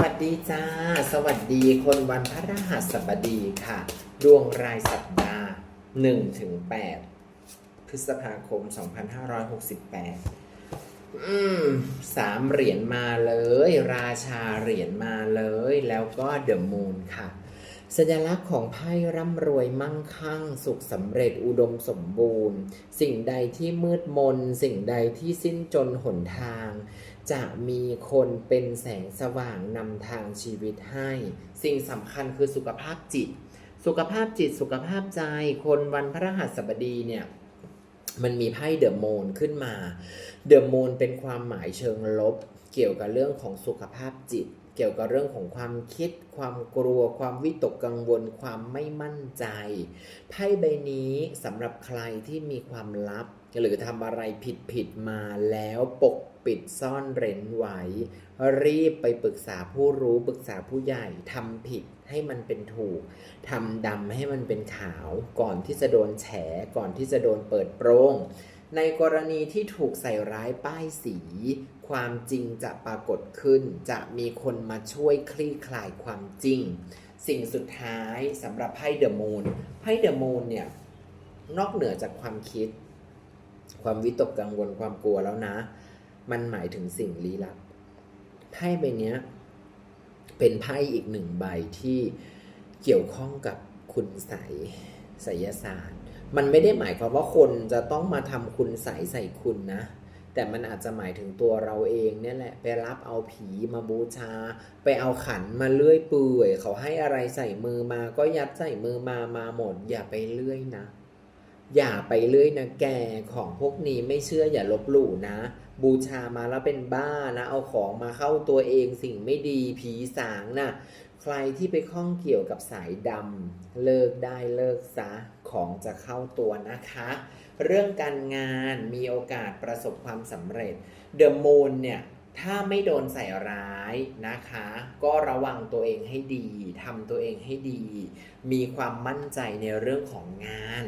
วัสดีจ้า สวัสดีคนวันพระรหัสบดีค่ะ ดวงรายสัปดาห์1ถึง8พฤษภาคม 2568 อืมสามเหรียญมาเลย ราชาเหรียญมาเลย แล้วก็เดอะมูนค่ะ สัญลักษณ์ของไพ่ร่ำรวยมั่งคั่ง สุขสำเร็จอุดมสมบูรณ์ สิ่งใดที่มืดมน สิ่งใดที่สิ้นจนหนทาง จะมีคนเป็นแสงสว่างนำทางชีวิตให้ สิ่งสำคัญคือสุขภาพจิต สุขภาพจิตสุขภาพใจ คนวันพระรหัสบดีเนี่ยมันมีไพ่เดอะโมนขึ้นมา เดอะโมนเป็นความหมายเชิงลบ เกี่ยวกับเรื่องของสุขภาพจิต เกี่ยวกับเรื่องของความคิด ความกลัว ความวิตกกังวล ความไม่มั่นใจไพ่ใบนี้สำหรับใครที่มีความลับ หรือทำอะไรผิดผิดมาแล้วปกปิดซ่อนเร้นไว้ รีบไปปรึกษาผู้รู้ปรึกษาผู้ใหญ่ทำผิดให้มันเป็นถูกทำดำให้มันเป็นขาว ก่อนที่จะโดนแฉก่อนที่จะโดนเปิดโปรง ในกรณีที่ถูกใส่ร้ายป้ายสี ความจริงจะปรากฏขึ้น จะมีคนมาช่วยคลี่คลายความจริง สิ่งสุดท้ายสำหรับไพ่เดอะมูนไพ่เดอะมูนเนี่ย นอกเหนือจากความคิด ความวิตกกังวลความกลัวแล้วนะ มันหมายถึงสิ่งลี้ลับไพ่ใบนี้เป็นไพ่อีกหนึ่งใบที่เกี่ยวข้องกับคุณใสไสยศาสตร์ มันไม่ได้หมายความว่าคนจะต้องมาทำคุณใส่ใส่คุณนะ แต่มันอาจจะหมายถึงตัวเราเองเนี่ยแหละ ไปรับเอาผีมาบูชา ไปเอาขันมาเลื่อยเปื่อย เขาให้อะไรใส่มือมา ก็ยัดใส่มือมามาหมด อย่าไปเลื่อยนะ อย่าไปเลื่อยนะแกของพวกนี้ไม่เชื่ออย่าลบหลู่นะ บูชามาแล้วเป็นบ้านะเอาของมาเข้าตัวเองสิ่งไม่ดีผีสางนะใครที่ไปข้องเกี่ยวกับสายดำเลิกได้เลิกซะของจะเข้าตัวนะคะ เรื่องการงานมีโอกาสประสบความสำเร็จเดอะมูนเนี่ยถ้าไม่โดนใส่ร้ายนะคะ ก็ระวังตัวเองให้ดีทำตัวเองให้ดี มีความมั่นใจในเรื่องของงาน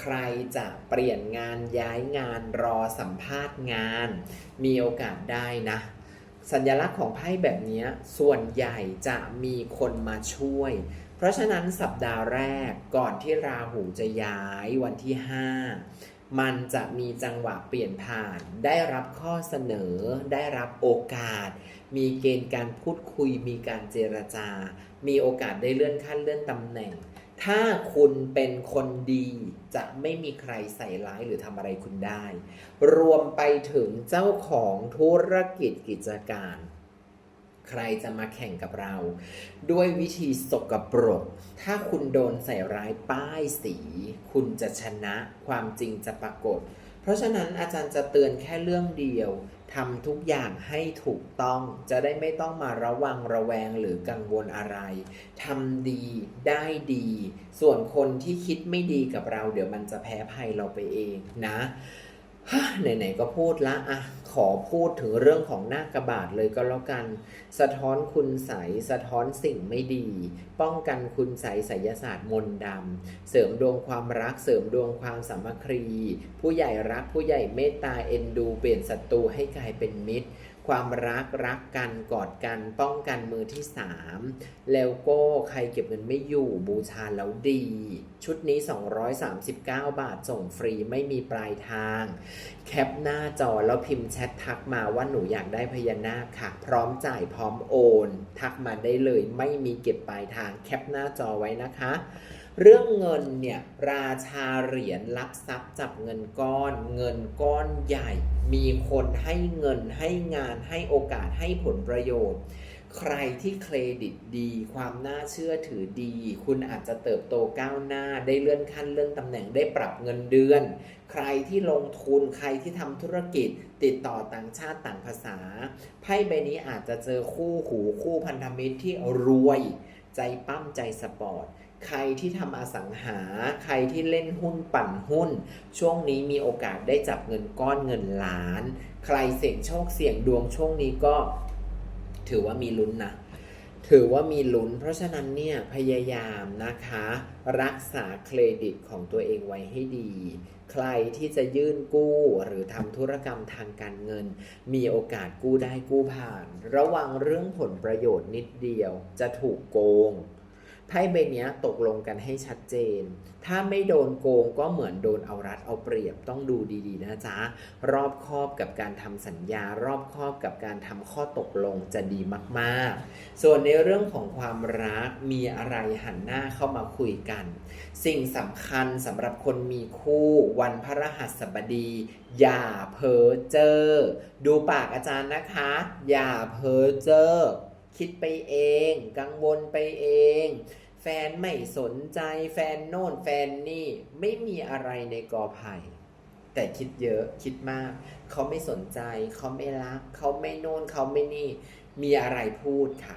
ใครจะเปลี่ยนงานย้ายงานรอสัมภาษณ์งาน มีโอกาสได้นะ สัญลักษณ์ของไพ่แบบนี้ส่วนใหญ่จะมีคนมาช่วย เพราะฉะนั้นสัปดาห์แรกก่อนที่ราหูจะย้ายวันที่ 5มันจะมีจังหวะเปลี่ยนผ่าน ได้รับข้อเสนอ ได้รับโอกาส มีเกณฑ์การพูดคุย มีการเจรจา มีโอกาสได้เลื่อนขั้นเลื่อนตำแหน่ง ถ้าคุณเป็นคนดีจะไม่มีใครใส่ร้ายหรือทำอะไรคุณได้ รวมไปถึงเจ้าของธุรกิจกิจการ ใครจะมาแข่งกับเรา ด้วยวิธีสกปรก ถ้าคุณโดนใส่ร้ายป้ายสี คุณจะชนะความจริงจะปรากฏ เพราะฉะนั้นอาจารย์จะเตือนแค่เรื่องเดียว ทำทุกอย่างให้ถูกต้อง จะได้ไม่ต้องมาระวังระแวงหรือกังวลอะไรทำดีได้ดี ส่วนคนที่คิดไม่ดีกับเรา เดี๋ยวมันจะแพ้ภัยเราไปเองนะ ไหนๆก็พูดละอะขอพูดถึงเรื่องของหน้ากระบาดเลยก็แล้วกัน สะท้อนคุณใสสะท้อนสิ่งไม่ดี ป้องกันคุณใสไสยศาสตร์มนต์ดำเสริมดวงความรักเสริมดวงความสามัคคี ผู้ใหญ่รักผู้ใหญ่เมตตาเอ็นดู เปลี่ยนศัตรูให้กลายเป็นมิตร ความรักรักกันกอดกันป้องกันมือที่สามแล้วก็ใครเก็บเงินไม่อยู่บูชาแล้วดี ชุดนี้ 239 บาทส่งฟรีไม่มีปลายทาง แคปหน้าจอแล้วพิมพ์แชททักมาว่าหนูอยากได้พญานาคค่ะ พร้อมจ่ายพร้อมโอน ทักมาได้เลยไม่มีเก็บปลายทางแคปหน้าจอไว้นะคะ เรื่องเงินเนี่ยราชาเหรียญรับทรัพย์จับเงินก้อน เงินก้อนใหญ่ มีคนให้เงินให้งานให้โอกาสให้ผลประโยชน์ ใครที่เครดิตดี ความน่าเชื่อถือดี คุณอาจจะเติบโตก้าวหน้าได้เลื่อนขั้นเลื่อนตำแหน่งได้ปรับเงินเดือน ใครที่ลงทุนใครที่ทำธุรกิจ ติดต่อต่างชาติต่างภาษาไพ่ใบนี้อาจจะเจอคู่หูคู่พันธมิตรที่รวย ใจปั้มใจสปอร์ต ใครที่ทำอสังหา ใครที่เล่นหุ้นปั่นหุ้น ช่วงนี้มีโอกาสได้จับเงินก้อนเงินล้าน ใครเสี่ยงโชคเสี่ยงดวงช่วงนี้ก็ ถือว่ามีลุ้นนะ ถือว่ามีลุ้น เพราะฉะนั้นเนี่ยพยายามนะคะ รักษาเครดิตของตัวเองไว้ให้ดี ใครที่จะยื่นกู้หรือทำธุรกรรมทางการเงิน มีโอกาสกู้ได้กู้ผ่าน ระวังเรื่องผลประโยชน์นิดเดียวจะถูกโกง ไพ่ใบนี้ตกลงกันให้ชัดเจน ถ้าไม่โดนโกงก็เหมือนโดนเอารัดเอาเปรียบต้องดูดีๆ นะจ๊ะ รอบคอบกับการทำสัญญา รอบคอบกับการทำข้อตกลงจะดีมากๆ ส่วนในเรื่องของความรักมีอะไรหันหน้าเข้ามาคุยกัน สิ่งสำคัญสำหรับคนมีคู่วันพระรหัสบดี อย่าเพ้อเจอ้อดูปากอาจารย์นะคะ อย่าเพ้อเจ้อ คิดไปเอง กังวลไปเอง แฟนไม่สนใจแฟนโน่นแฟนนี่ไม่มีอะไรในกอไผ่แต่คิดเยอะคิดมาก เขาไม่สนใจ เขาไม่รัก เขาไม่โน่นเขาไม่นี่ มีอะไรพูดค่ะ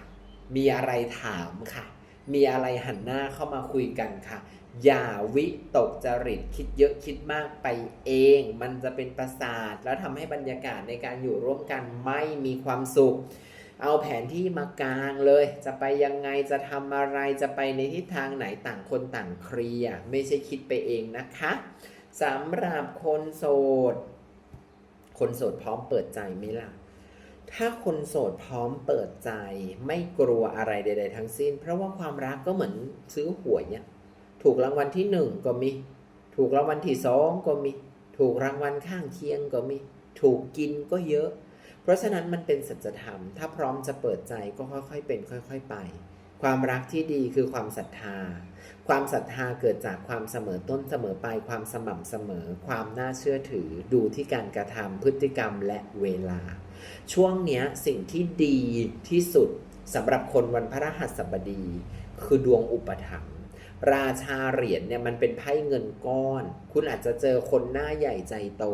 มีอะไรถามค่ะ มีอะไรหันหน้าเข้ามาคุยกันค่ะ อย่าวิตกจริตคิดเยอะคิดมากไปเอง มันจะเป็นประสาท แล้วทำให้บรรยากาศในการอยู่ร่วมกันไม่มีความสุข เอาแผนที่มากลางเลย จะไปยังไงจะทำอะไรจะไปในทิศทางไหนต่างคนต่างเคลียร์ไม่ใช่คิดไปเองนะคะสำหรับคนโสด คนโสดพร้อมเปิดใจไหมล่ะ ถ้าคนโสดพร้อมเปิดใจ ไม่กลัวอะไรใด ๆ ทั้งสิ้น เพราะว่าความรักก็เหมือนซื้อหวยเนี่ยถูกรางวัลที่หนึ่งก็มี ถูกรางวัลที่สองก็มี ถูกรางวัลข้างเคียงก็มี ถูกกินก็เยอะ ราะฉะนั้นมันเป็นสัจธรรม ถ้าพร้อมจะเปิดใจก็ค่อยๆ เป็นค่อยๆไป ความรักที่ดีคือความศรัทธา ความศรัทธาเกิดจากความเสมอต้นเสมอปลายความสม่ำเสมอ ความน่าเชื่อถือ ดูที่การกระทำพฤติกรรมและเวลา ช่วงเนี้ยสิ่งที่ดีที่สุดสำหรับคนวันพระรหัสบดี คือดวงอุปถัมภ์ ราชาเหรียญเนี่ยมันเป็นไพ่เงินก้อน คุณอาจจะเจอคนหน้าใหญ่ใจโต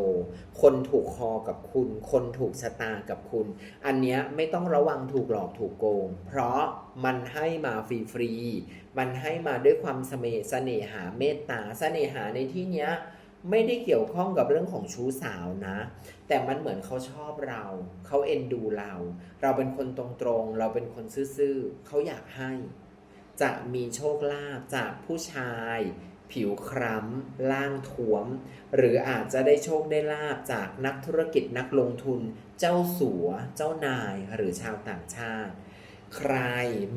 คนถูกคอกับคุณ คนถูกชะตากับคุณ อันเนี้ยไม่ต้องระวังถูกหลอกถูกโกง เพราะมันให้มาฟรีๆ มันให้มาด้วยความเสน่ห์เสน่หาเมตตาเสน่หาในที่เนี้ยไม่ได้เกี่ยวข้องกับเรื่องของชู้สาวนะ แต่มันเหมือนเขาชอบเรา เขาเอ็นดูเรา เราเป็นคนตรงๆ เราเป็นคนซื่อๆ เขาอยากให้ จะมีโชคลาภจากผู้ชาย ผิวคล้ำล่างท้วม หรืออาจจะได้โชคได้ลาบจากนักธุรกิจนักลงทุน เจ้าสัว เจ้านายหรือชาวต่างชาติ ใคร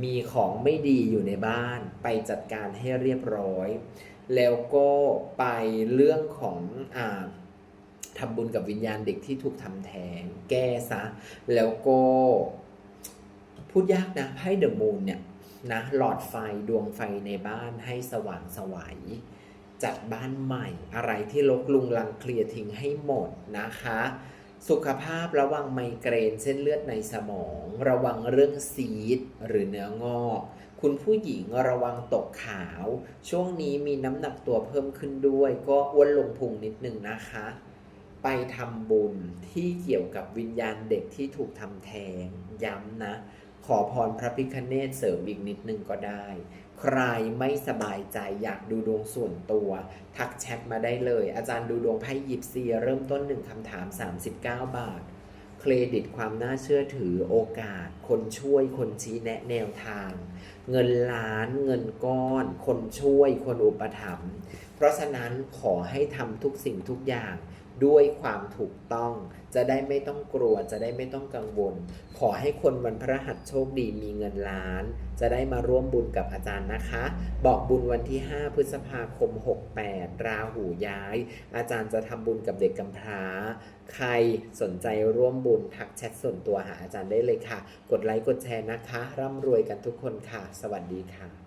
มีของไม่ดีอยู่ในบ้าน ไปจัดการให้เรียบร้อย แล้วก็ไปเรื่องของอ่าทำบุญกับวิญญาณเด็กที่ถูกทำแท้งแก้ซะ แล้วก็ พูดยากนะไพ่เดอะมูนเนี่ย นะหลอดไฟดวงไฟในบ้านให้สว่างสวัยจัดบ้านใหม่อะไรที่ลกลุงลังเคลียร์ทิ้งให้หมดนะคะ สุขภาพระวังไมเกรนเส้นเลือดในสมอง ระวังเรื่องซีดหรือเนื้องอกคุณผู้หญิงระวังตกขาว ช่วงนี้มีน้ำหนักตัวเพิ่มขึ้นด้วย ก็อ้วนลงพุงนิดนึงนะคะ ไปทำบุญที่เกี่ยวกับวิญญาณเด็กที่ถูกทำแท้งย้ำนะ อพรพระพิคเนตเสริมอีกนิดนึงก็ได้ ใครไม่สบายใจอยากดูดวงส่วนตัว ทักแชทมาได้เลย อาจารย์ดูดวงไพ่ยิปซีเริ่มต้นหนึ่งคำถาม 39 บาท เครดิตความน่าเชื่อถือโอกาส คนช่วยคนชี้แนะแนวทาง เงินล้านเงินก้อน คนช่วยคนอุปถัมภ์เพราะฉะนั้นขอให้ทำทุกสิ่งทุกอย่าง ด้วยความถูกต้อง จะได้ไม่ต้องกลัว จะได้ไม่ต้องกังวล ขอให้คนวันพระหัสโชคดีมีเงินล้าน จะได้มาร่วมบุญกับอาจารย์นะคะ บอกบุญวันที่ 5 พฤษภาคม 68 ราหูย้าย อาจารย์จะทำบุญกับเด็กกำพร้า ใครสนใจร่วมบุญทักแชทส่วนตัวหาอาจารย์ได้เลยค่ะ กดไลค์กดแชร์นะคะ ร่ำรวยกันทุกคนค่ะ สวัสดีค่ะ